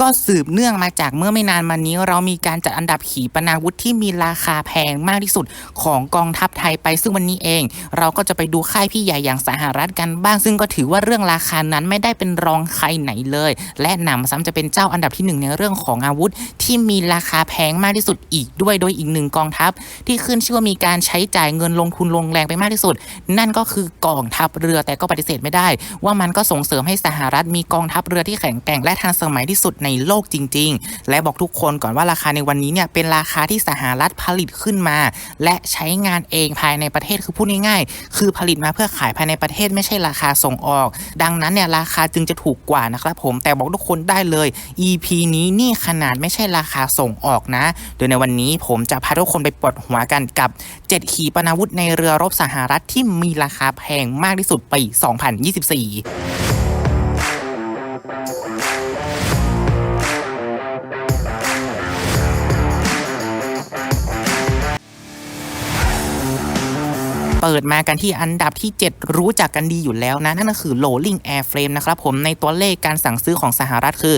ก็สืบเนื่องมาจากเมื่อไม่นานมานี้ เรามีการจัดอันดับขีปนาวุธที่มีราคาแพงมากที่สุดของกองทัพไทยไป ซึ่งวันนี้เอง เราก็จะไปดูค่ายพี่ใหญ่อย่างสหรัฐกันบ้าง ซึ่งก็ถือว่าเรื่องราคานั้นไม่ได้เป็นรองใครไหนเลย และหนำซ้ำจะเป็นเจ้าอันดับที่หนึ่งในเรื่องของอาวุธ ที่มีราคาแพงมากที่สุดอีกด้วยโดยอีกหนึ่งกองทัพ ที่ขึ้นชื่อว่ามีการใช้จ่ายเงินลงทุนลงแรงไปมากที่สุด นั่นก็คือกองทัพเรือแต่ก็ปฏิเสธไม่ได้ ว่ามันก็ส่งเสริมให้สหรัฐมีกองทัพเรือที่แข็งแกร่งและทันสมัยที่สุดในโลกจริง ๆ และบอกทุกคนก่อนว่าราคาในวันนี้เนี่ยเป็นราคาที่สหรัฐผลิตขึ้นมา และใช้งานเองภายในประเทศคือพูดง่ายๆ คือผลิตมาเพื่อขายภายในประเทศไม่ใช่ราคาส่งออก ดังนั้นเนี่ยราคาจึงจะถูกกว่านะครับผมแต่บอกทุกคนได้เลย EP นี้นี่ขนาดไม่ใช่ราคาส่งออกนะ โดยในวันนี้ผมจะพาทุกคนไปปวดหัวกันกับ 7 ขีปนาวุธในเรือรบสหรัฐที่มีราคาแพงมากที่สุดปี 2024 เปิดมากันที่อันดับที่ 7 รู้จักกันดีอยู่แล้วนะ นั่นก็คือ Rolling Airframe นะครับผมในตัวเลขการสั่งซื้อของสหรัฐคือ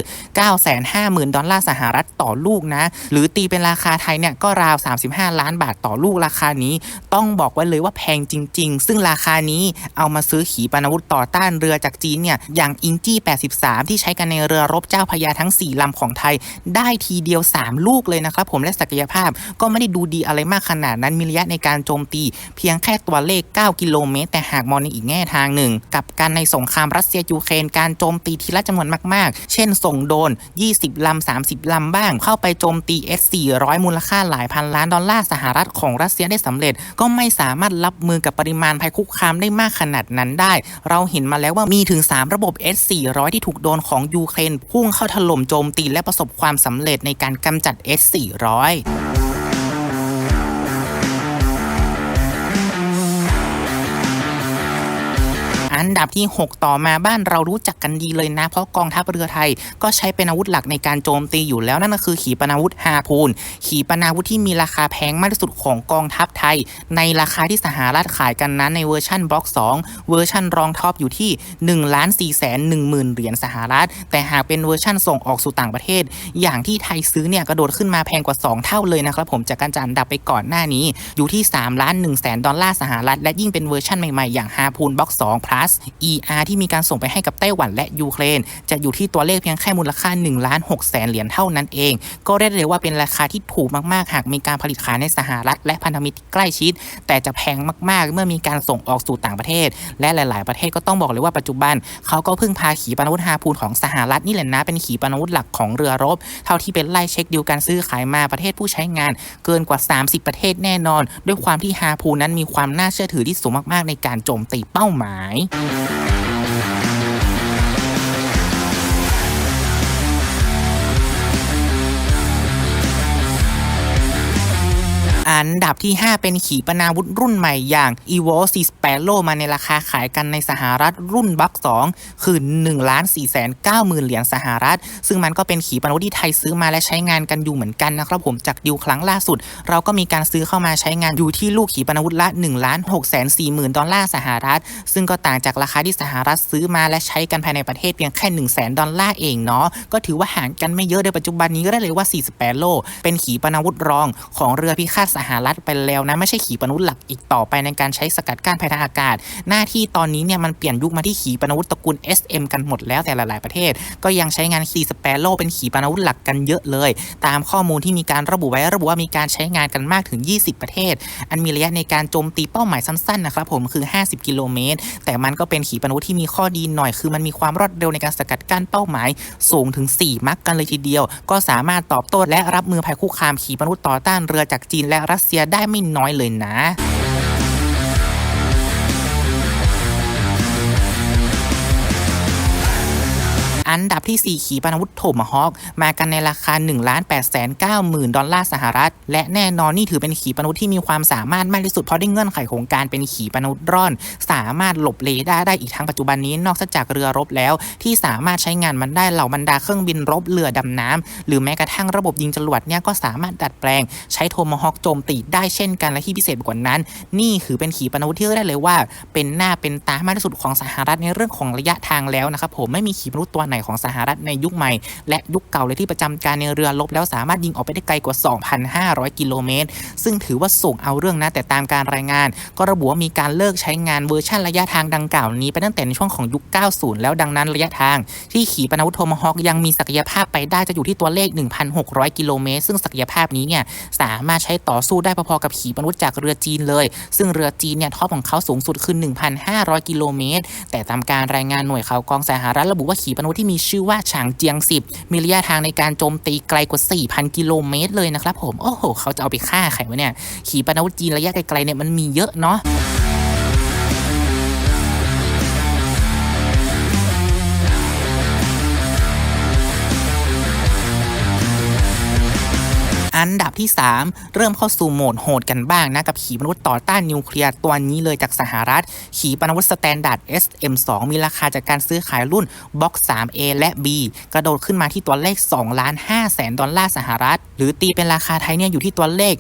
950,000 ดอลลาร์สหรัฐต่อลูกนะ หรือตีเป็นราคาไทยเนี่ยก็ราว 35 ล้านบาทต่อลูกราคานี้ ต้องบอกไว้เลยว่าแพงจริง ๆ ซึ่งราคานี้เอามาซื้อขีปนาวุธต่อต้านเรือจากจีนเนี่ยอย่างอินจี้ 83 ที่ใช้กันในเรือรบเจ้าพระยาทั้ง 4 ลำของไทย ได้ทีเดียว 3 ลูกเลยนะครับผมและศักยภาพก็ไม่ได้ดูดีอะไรมากขนาดนั้นมีระยะในการโจมตี เพียงแค่ตัววเลข9กิโลเมตร แต่หากมองในอีกแง่ทางหนึ่ง กับการในสงครามรัสเซียยูเครนการโจมตีทีละจำนวนมากๆ เช่นส่งโดน 20 ลำ 30 ลำบ้าง เข้าไปโจมตี S400 มูลค่าหลายพันล้านดอลลาร์สหรัฐของรัสเซียได้สำเร็จ ก็ไม่สามารถรับมือกับปริมาณภัยคุกคามได้มากขนาดนั้นได้ เราเห็นมาแล้วว่ามีถึง 3 ระบบ S400 ที่ถูกโดนของยูเครนพุ่งเข้าถล่มโจมตีและประสบความสำเร็จในการกำจัด S400 อันดับที่ 6 ต่อมาบ้านเรารู้จักกันดีเลยนะ เพราะกองทัพเรือไทยก็ใช้เป็นอาวุธหลักในการโจมตีอยู่แล้วนั่นก็คือขีปนาวุธฮาพูน ขีปนาวุธที่มีราคาแพงมากที่สุดของกองทัพไทย ในราคาที่สหรัฐขายกันนั้นในเวอร์ชันบล็อก 2 เวอร์ชันรองท็อปอยู่ที่1ล้าน4แสน1หมื่นเหรียญสหรัฐ แต่หากเป็นเวอร์ชันส่งออกสู่ต่างประเทศ อย่างที่ไทยซื้อเนี่ยกระโดดขึ้นมาแพงกว่า 2 เท่าเลยนะครับผมจากการจัดอันดับไปก่อนหน้านี้ อยู่ที่3ล้าน1แสนดอลลาร์สหรัฐและยิ่งเป็นเวอร์ชันใหม่ๆอย่างฮาพูนบล็อก2 plus ER ที่มีการส่งไปให้กับไต้หวันและยูเครน จะอยู่ที่ตัวเลขเพียงแค่มูลค่า1ล้าน6แสนเหรียญเท่านั้นเอง ก็เรียกได้เลยว่าเป็นราคาที่ถูกมากๆ หากมีการผลิตขายในสหรัฐ และพันธมิตรใกล้ชิด แต่จะแพงมากๆ เมื่อมีการส่งออกสู่ต่างประเทศ และหลาย ๆ ประเทศก็ต้องบอกเลยว่าปัจจุบัน เขาก็พึ่งพาขีปนาวุธฮาพูนของสหรัฐนี่แหละนะเป็นขีปนาวุธหลักของเรือรบ เท่าที่เป็นไล่เช็คดีลการซื้อขายมาประเทศผู้ใช้งาน เกินกว่า 30 ประเทศแน่นอน ด้วยความที่ฮาพูนนั้นมีความน่าเชื่อถือที่สูงมากๆ ในการโจมตีเป้าหมาย Música อันดับที่ 5 เป็นขีปนาวุธรุ่นใหม่อย่าง evo 4 Sparrow มาในราคาขายกันในสหรัฐรุ่นบัค2คือ1ล้าน4แสน9หมื่นเหรียญสหรัฐ ซึ่งมันก็เป็นขีปนาวุธที่ไทยซื้อมาและใช้งานกันอยู่เหมือนกันนะครับผมจากดิวครั้งล่าสุด เราก็มีการซื้อเข้ามาใช้งานอยู่ที่ลูกขีปนาวุธละ1ล้าน6แสน4หมื่นดอลลาร์สหรัฐ ซึ่งก็ต่างจากราคาที่สหรัฐซื้อมาและใช้กันภายในประเทศเพียงแค่1 0 0 0 0แสนดอลลาร์เองเนาะก็ถือว่าห่างกันไม่เยอะในปัจจุบันนี้ก็ได้เลยว่า4 Sparrow เป็นขีปนาวุธรองของเรือพิฆาตสหรัฐไปแล้วนะไม่ใช่ขีปนาวุธหลักอีกต่อไปในการใช้สกัดกั้นภัยทางอากาศ หน้าที่ตอนนี้เนี่ยมันเปลี่ยนยุคมาที่ขีปนาวุธตระกูล SM กันหมดแล้วแต่หลาย ๆ ประเทศ ก็ยังใช้งานขีสเปโร่เป็นขีปนาวุธหลักกันเยอะเลย ตามข้อมูลที่มีการระบุไว้ระบุว่ามีการใช้งานกันมากถึง 20 ประเทศ อันมีระยะในการโจมตีเป้าหมายสั้น ๆ นะครับผมคือ 50 กิโลเมตร แต่มันก็เป็นขีปนาวุธที่มีข้อดีหน่อย คือมันมีความรวดเร็วในการสกัดกั้นเป้าหมายสูงถึง 4 มักกันเลยทีเดียว ก็สามารถตอบโต้และรับมือภัยคุกคามขีปนาวุธต่อต้านเรือจากจีนและรัสเซียได้ไม่น้อยเลยนะ อันดับที่ 4 ขีปนาวุธโทมาฮอคมากันในราคา1 8 9 0 0 0 0 ดอลลาร์สหรัฐ และแน่นอนนี่ถือเป็นขีปนาวุธที่มีความสามารถมากที่สุดเพราะได้เงื่อนไขของการเป็นขีปนาวุธร่อน สามารถหลบเรดาร์ได้อีกทั้งปัจจุบันนี้นอกจากเรือรบแล้ว ที่สามารถใช้งานมันได้เหล่าบรรดาเครื่องบินรบเรือดำน้ำหรือแม้กระทั่งระบบยิงจรวดเนี่ยก็สามารถดัดแปลง ใช้โทมาฮอคโจมตีได้เช่นกันและที่พิเศษกว่านั้น นี่คือเป็นขีปนาวุธที่เรียกได้เลยว่า เป็นหน้าเป็นตามากที่สุดของสหรัฐในเรื่องของระยะทางแล้วนะครับผมไม่มีขีปนาวุธตัวไหนของสหรัฐในยุคใหม่ และยุคเก่าเลยที่ประจำการในเรือรบแล้วสามารถยิงออกไปได้ไกลกว่า 2,500 กิโลเมตร ซึ่งถือว่าสูงเอาเรื่องนะ แต่ตามการรายงาน ก็ระบุว่ามีการเลิกใช้งานเวอร์ชันระยะทางดังกล่าวนี้ไปตั้งแต่ในช่วงของยุค 90 แล้วดังนั้นระยะทาง ที่ขี่ปนาวุธโทมฮอคยังมีศักยภาพไปได้จะอยู่ที่ตัวเลข 1,600 กิโลเมตร ซึ่งศักยภาพนี้เนี่ยสามารถใช้ต่อสู้ได้พอๆกับขี่ปนาวุธจากเรือจีนเลย ซึ่งเรือจีนเนี่ยท็อปของเขาสูงสุดคือ1,500 กิโลเมตร แต่ตามการรายงานหน่วยข่าวกองสหรัฐระบุว่าขีปนาวุธที่มีีชื่อว่าฉางเจียง 10 มีระยะทางในการโจมตีไกลกว่า 4,000 กิโลเมตรเลยนะครับผม โอ้โห เขาจะเอาไปฆ่าใครวะเนี่ย ขีปนาวุธจีนระยะไกลๆเนี่ยมันมีเยอะเนาะ อันดับที่ 3 เริ่มเข้าสู่โหมดโหดกันบ้างนะกับขีปนาวุธต่อต้านนิวเคลียร์ตัวนี้เลยจากสหรัฐ ขีปนาวุธสแตนดาร์ด SM2 มีราคาจากการซื้อขายรุ่นบ็อก 3A และ B กระโดดขึ้นมาที่ตัวเลข2ล้าน5แสนดอลลาร์สหรัฐ หรือตีเป็นราคาไทยเนี่ยอยู่ที่ตัวเลข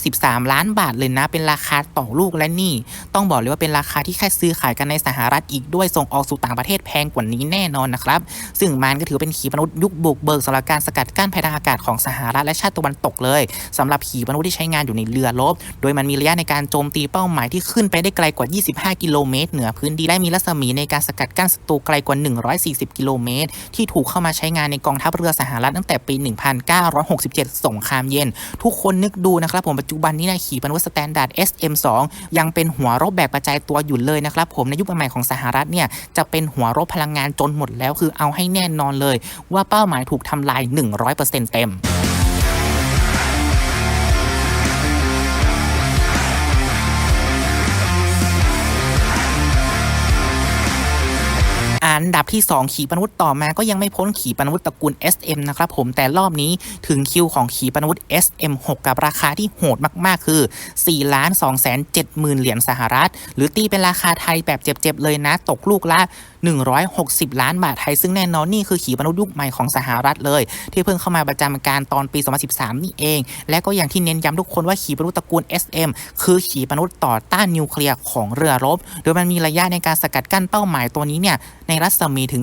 93 ล้านบาทเลยนะ เป็นราคาต่อลูกและนี่ ต้องบอกเลยว่าเป็นราคาที่แค่ซื้อขายกันในสหรัฐอีกด้วยส่งออกสู่ต่างประเทศแพงกว่านี้แน่นอนนะครับ ซึ่งมันก็ถือเป็นขีปนาวุธยุคบุกเบิกสำหรับการสกัดกั้นภัยทางอากาศของสหรัฐและชาติตะวันตกเลยสำหรับขีปนาวุธที่ใช้งานอยู่ในเรือรบ โดยมันมีระยะในการโจมตีเป้าหมายที่ขึ้นไปได้ไกลกว่า 25 กิโลเมตรเหนือพื้นดินและมีรัศมีในการสกัดกั้นศัตรูไกลกว่า 140 กิโลเมตร ที่ถูกเข้ามาใช้งานในกองทัพเรือสหรัฐตั้งแต่ปี 1967 สงครามเย็น ทุกคนนึกดูนะครับผมปัจจุบันนี้นะขีปนาวุธสแตนดาร์ด SM2 ยังเป็นหัวรบแบบกระจายตัวอยู่เลยนะครับผมในยุคใหม่ของสหรัฐเนี่ยจะเป็นหัวรบพลังงานจนหมดแล้วคือเอาให้แน่นอนเลย ว่าเป้าหมายถูกทำลาย 100%เต็ม อันดับที่ 2 ขีปนาวุธต่อมาก็ยังไม่พ้นขีปนาวุธตระกูล SM นะครับผมแต่รอบนี้ถึงคิวของขีปนาวุธ SM6 กับราคาที่โหดมากๆ คือ4ล้าน2แสน7หมื่นเหรียญสหรัฐ หรือตีเป็นราคาไทยแบบเจ็บๆเลยนะ ตกลูกละ160 ล้านบาทไทย ซึ่งแน่นอนนี่คือขีปนาวุธยุคใหม่ของสหรัฐเลย ที่เพิ่งเข้ามาประจำการตอนปี 2013 นี่เอง และก็อย่างที่เน้นย้ำทุกคนว่าขีปนาวุธตระกูล SM คือขีปนาวุธต่อต้านนิวเคลียร์ของเรือรบ โดยมันมีระยะในการสกัดกั้นเป้าหมายตัวนี้เนี่ยในรัศมีถึง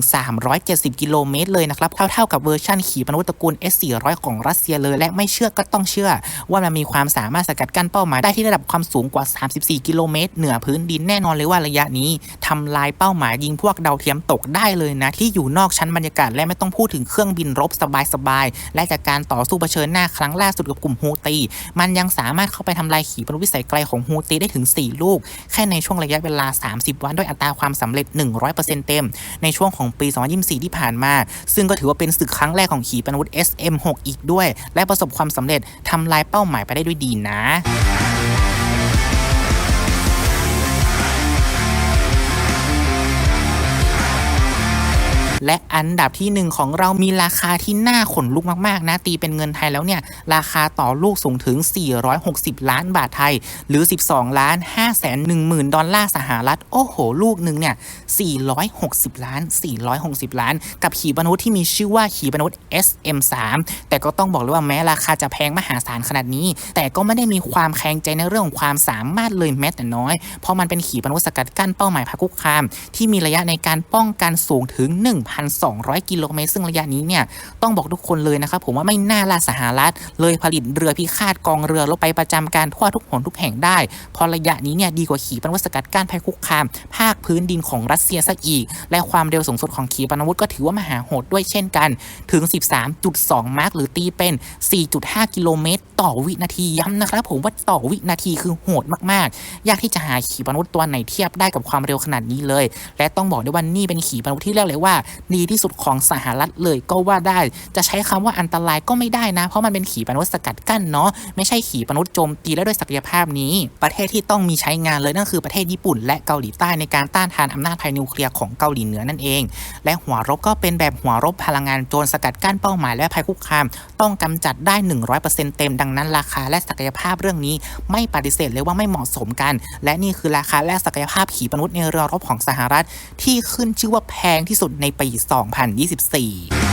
370 กิโลเมตรเลยนะครับ เท่าๆกับเวอร์ชันขีปนาวุธตระกูล S400 ของรัสเซียเลย และไม่เชื่อก็ต้องเชื่อ ว่ามันมีความสามารถสกัดกั้นเป้าหมายได้ที่ระดับความสูงกว่า 34 กิโลเมตรเหนือพื้นดินแน่นอนเลยว่าระยะนี้ทำลายเป้าหมายยิงพวกดาวเทียมตกได้เลยนะ ที่อยู่นอกชั้นบรรยากาศและไม่ต้องพูดถึงเครื่องบินรบสบายๆและจากการต่อสู้เผชิญหน้าครั้งล่าสุดกับกลุ่มฮูตี มันยังสามารถเข้าไปทำลายขีปนาวุธวิสัยไกลของฮูตีได้ถึง 4 ลูก แค่ในช่วงระยะเวลา 30 วันด้วยอัตราความสำเร็จ 100%เต็ม ในช่วงของปี 2024 ที่ผ่านมา ซึ่งก็ถือว่าเป็นศึกครั้งแรกของขีปนาวุธ SM6 อีกด้วย และประสบความสำเร็จทำลายเป้าหมายไปได้ด้วยดีนะ และอันดับที่ 1 ของเรามีราคาที่น่าขนลุกมากๆ นะ ตีเป็นเงินไทยแล้วเนี่ย ราคาต่อลูกสูงถึง 460 ล้านบาทไทย หรือ 12 ล้าน 5 1หมื่นดอลลาร์สหรัฐ โอ้โห ลูกหนึ่งเนี่ย 460 ล้าน 460 ล้าน กับขีปนาวุธที่มีชื่อว่าขีปนาวุธ SM3 แต่ก็ต้องบอกเลยว่าแม้ราคาจะแพงมหาศาลขนาดนี้ แต่ก็ไม่ได้มีความแข็งใจในเรื่องของความสามารถเลยแม้แต่น้อย เพราะมันเป็นขีปนาวุธสกัดกั้นเป้าหมายภัยคุกคาม ที่มีระยะในการป้องกันสูงถึง1 1,200 กิโลเมตร ซึ่งระยะนี้เนี่ยต้องบอกทุกคนเลยนะครับผมว่าไม่น่าล่าสหรัฐ เลยผลิตเรือพิฆาตกองเรือลบไปประจำการทั่วทุกหนทุกแห่งได้พอระยะนี้เนี่ยดีกว่าขีปนาวุธสกัดกั้นภัยคุกคาม ภาคพื้นดินของรัสเซียซะอีก และความเร็วสูงสุดของขีปนาวุธก็ถือว่ามหาโหดด้วยเช่นกันถึง 13.2 มาร์กหรือตีเป็น 4.5 กิโลเมตร ต่อวินาทีย้ำนะครับผมว่าต่อวินาทีคือโหดมากๆ ยากที่จะหาขีปนาวุธตัวไหนเทียบได้กับความเร็วขนาดนี้เลย และต้องบอกด้วยว่านี่เป็นขีปนาวุธที่เรียกเลยว่าดีที่สุดของสหรัฐเลยก็ว่าได้ จะใช้คำว่าอันตรายก็ไม่ได้นะ เพราะมันเป็นขีปนาวุธสกัดกั้นเนาะไม่ใช่ขีปนาวุธโจมตีและด้วยศักยภาพนี้ ประเทศที่ต้องมีใช้งานเลยนั่นคือประเทศญี่ปุ่น และเกาหลีใต้ในการต้านทานอำนาจภัยนิวเคลียร์ของเกาหลีเหนือนั่นเอง และหัวรบก็เป็นแบบหัวรบพลังงานโจรสกัดกั้นเป้าหมายและภัยคุกคาม ต้องกำจัดได้ 100%เต็ม ดังนั้นราคาและศักยภาพเรื่องนี้ ไม่ปฏิเสธเลยว่าไม่เหมาะสมกัน และนี่คือราคาและศักยภาพขีปนาวุธในเรือรบของสหรัฐ ที่ขึ้นชื่อว่าแพงที่สุดในปี2024